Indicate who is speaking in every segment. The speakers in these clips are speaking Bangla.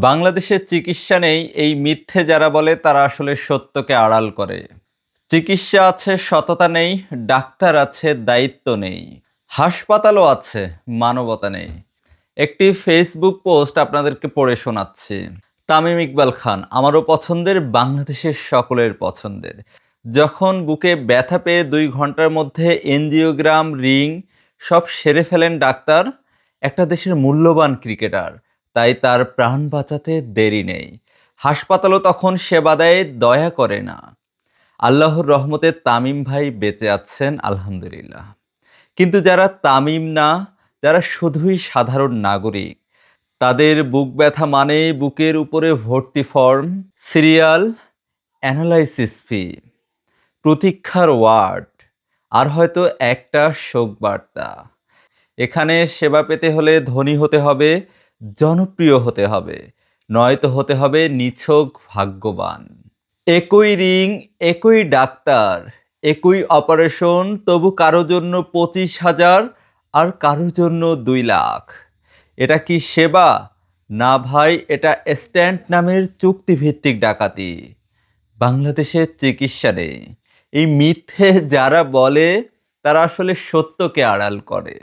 Speaker 1: বাংলাদেশের চিকিৎসা নেই, এই মিথ্যে যারা বলে তারা আসলে সত্যকে আড়াল করে। চিকিৎসা আছে, সততা নেই, ডাক্তার আছে, দায়িত্ব নেই, হাসপাতালও আছে, মানবতা নেই। একটি ফেসবুক পোস্ট আপনাদেরকে পড়ে শোনাচ্ছি। তামিম ইকবাল খান, আমারও পছন্দের, বাংলাদেশের সকলের পছন্দের। যখন বুকে ব্যথা পেয়ে দুই ঘণ্টার মধ্যে এনজিওগ্রাম, রিং সব সেরে ফেলেন ডাক্তার, একটা দেশের মূল্যবান ক্রিকেটার। তাই তার প্রাণ বাঁচাতে দেরি নেই। হাসপাতালও তখন সেবা দেয়, দয়া করে না। আল্লাহর রহমতে তামিম ভাই বেঁচে আছেন, আলহামদুলিল্লাহ। কিন্তু যারা তামিম না, যারা শুধুই সাধারণ নাগরিক, তাদের বুক ব্যথা মানে বুকের উপরে ভর্তি ফর্ম, সিরিয়াল, অ্যানালাইসিস ফি, প্রতীক্ষার ওয়ার্ড, আর হয়তো একটা শোক বার্তা এখানে সেবা পেতে হলে ধনী হতে হবে জনপ্রিয় হতে হবে। নয়তো হতে হবে নিছক ভাগ্যবান। একই রিং, একই ডাক্তার, একই অপারেশন, তবু কারও জন্য পঁচিশ হাজার আর কারোর জন্য দুই লাখ। এটা কি সেবা? না ভাই, এটা স্ট্যান্ড নামের চুক্তিভিত্তিক ডাকাতি। বাংলাদেশের চিকিৎসা নেই। এই মিথ্যে যারা বলে, তারা আসলে সত্যকে আড়াল করে।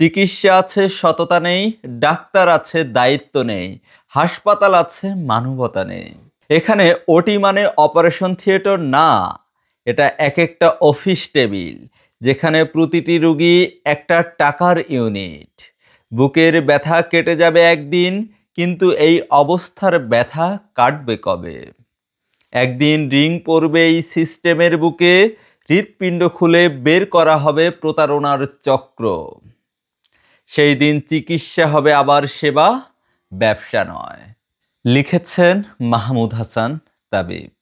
Speaker 1: চিকিৎসা আছে, সততা নেই, ডাক্তার আছে, দায়িত্ব নেই, হাসপাতাল আছে, মানবতা নেই। এখানে ওটি মানে অপারেশন থিয়েটার না, এটা এক একটা অফিস টেবিল, যেখানে প্রতিটি রুগী একটা টাকার ইউনিট। বুকের ব্যথা কেটে যাবে একদিন, কিন্তু এই অবস্থার ব্যথা কাটবে কবে? একদিন রিং পড়বে এই সিস্টেমের বুকে, হৃৎপিণ্ড খুলে বের করা হবে প্রতারণার চক্র। সেই দিন চিকিৎসা হবে আবার সেবা ব্যবসা নয়। লিখেছেন মাহমুদ হাসান তাবিব।